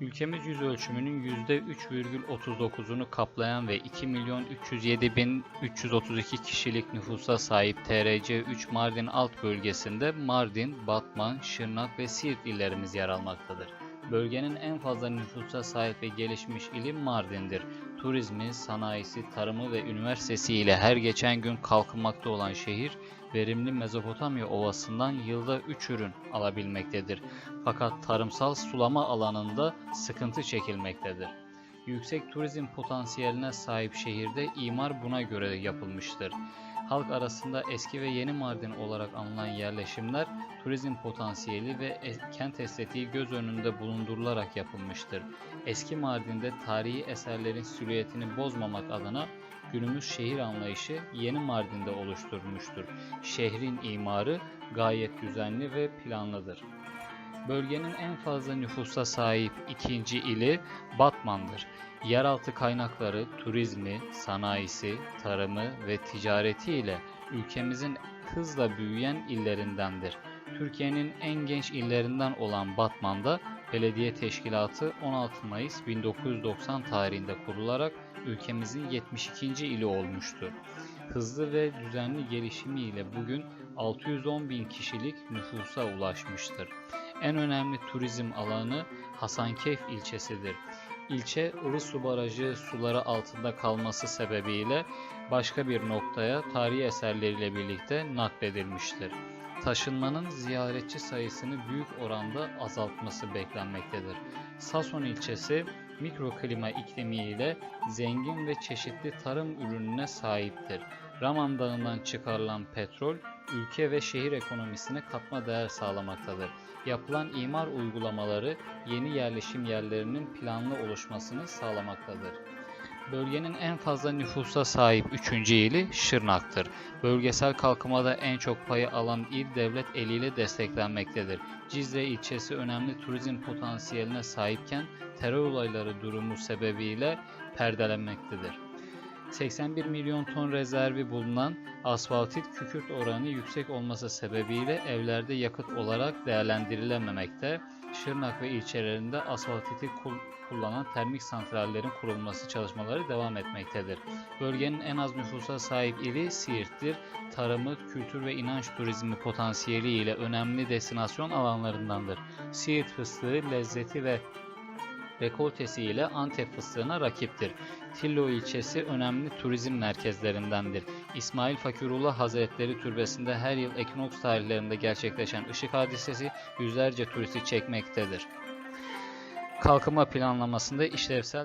Ülkemiz yüz ölçümünün %3,39'unu kaplayan ve 2 milyon 307 bin 332 kişilik nüfusa sahip TRC 3 Mardin alt bölgesinde Mardin, Batman, Şırnak ve Siirt illerimiz yer almaktadır. Bölgenin en fazla nüfusa sahip ve gelişmiş ili Mardin'dir. Turizmi, sanayisi, tarımı ve üniversitesi ile her geçen gün kalkınmakta olan şehir, verimli Mezopotamya Ovası'ndan yılda 3 ürün alabilmektedir. Fakat tarımsal sulama alanında sıkıntı çekilmektedir. Yüksek turizm potansiyeline sahip şehirde imar buna göre yapılmıştır. Halk arasında eski ve yeni Mardin olarak anılan yerleşimler turizm potansiyeli ve e- kent estetiği göz önünde bulundurularak yapılmıştır. Eski Mardin'de tarihi eserlerin silüetini bozmamak adına günümüz şehir anlayışı yeni Mardin'de oluşturulmuştur. Şehrin imarı gayet düzenli ve planlıdır. Bölgenin en fazla nüfusa sahip ikinci ili Batman'dır. Yeraltı kaynakları, turizmi, sanayisi, tarımı ve ticareti ile ülkemizin hızla büyüyen illerindendir. Türkiye'nin en genç illerinden olan Batman'da belediye teşkilatı 16 Mayıs 1990 tarihinde kurularak ülkemizin 72. ili olmuştur. Hızlı ve düzenli gelişimiyle bugün 610 bin kişilik nüfusa ulaşmıştır. En önemli turizm alanı Hasankeyf ilçesidir. İlçe Ilısu Barajı suları altında kalması sebebiyle başka bir noktaya tarihi eserleriyle birlikte nakledilmiştir. Taşınmanın ziyaretçi sayısını büyük oranda azaltması beklenmektedir. Sason ilçesi mikroklima iklimiyle zengin ve çeşitli tarım ürününe sahiptir. Raman Dağı'ndan çıkarılan petrol ülke ve şehir ekonomisine katma değer sağlamaktadır. Yapılan imar uygulamaları yeni yerleşim yerlerinin planlı oluşmasını sağlamaktadır. Bölgenin en fazla nüfusa sahip 3. ili Şırnak'tır. Bölgesel kalkınmada en çok payı alan il devlet eliyle desteklenmektedir. Cizre ilçesi önemli turizm potansiyeline sahipken terör olayları durumu sebebiyle perdelenmektedir. 81 milyon ton rezervi bulunan asfaltit kükürt oranı yüksek olması sebebiyle evlerde yakıt olarak değerlendirilememekte. Şırnak ve ilçelerinde asfaltiti kul- kullanan termik santrallerin kurulması çalışmaları devam etmektedir. Bölgenin en az nüfusa sahip ili Siirt'tir. Tarımı, kültür ve inanç turizmi potansiyeli ile önemli destinasyon alanlarındandır. Siirt fıstığı lezzeti ve rekoltesi ile Antep fıstığına rakiptir. Tillo ilçesi önemli turizm merkezlerindendir. İsmail Fakirullah Hazretleri Türbesi'nde her yıl ekinoks tarihlerinde gerçekleşen ışık hadisesi yüzlerce turisti çekmektedir. Kalkınma planlamasında işlevsel